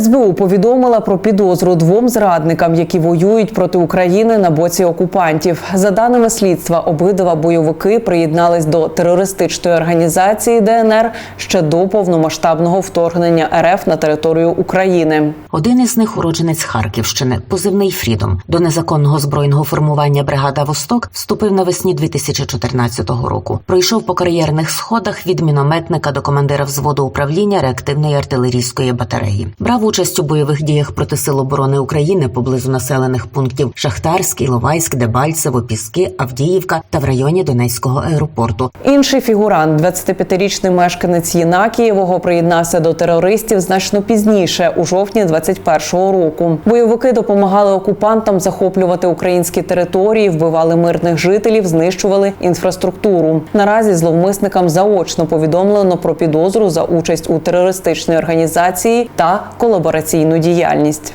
СБУ повідомила про підозру двом зрадникам, які воюють проти України на боці окупантів. За даними слідства, обидва бойовики приєднались до терористичної організації ДНР ще до повномасштабного вторгнення РФ на територію України. Один із них уродженець Харківщини, позивний Фрідом. До незаконного збройного формування бригада Восток вступив навесні 2014 року. Пройшов по кар'єрних сходах від мінометника до командира взводу управління реактивної артилерійської батареї. Брав участь у бойових діях проти сил оборони України поблизу населених пунктів Шахтарськ, Іловайськ, Дебальцево, Піски, Авдіївка та в районі Донецького аеропорту. Інший фігурант, 25-річний мешканець Єнакієвого, приєднався до терористів значно пізніше, у жовтні 21-го року. Бойовики допомагали окупантам захоплювати українські території, вбивали мирних жителів, знищували інфраструктуру. Наразі зловмисникам заочно повідомлено про підозру за участь у терористичній організації та колабораційну діяльність.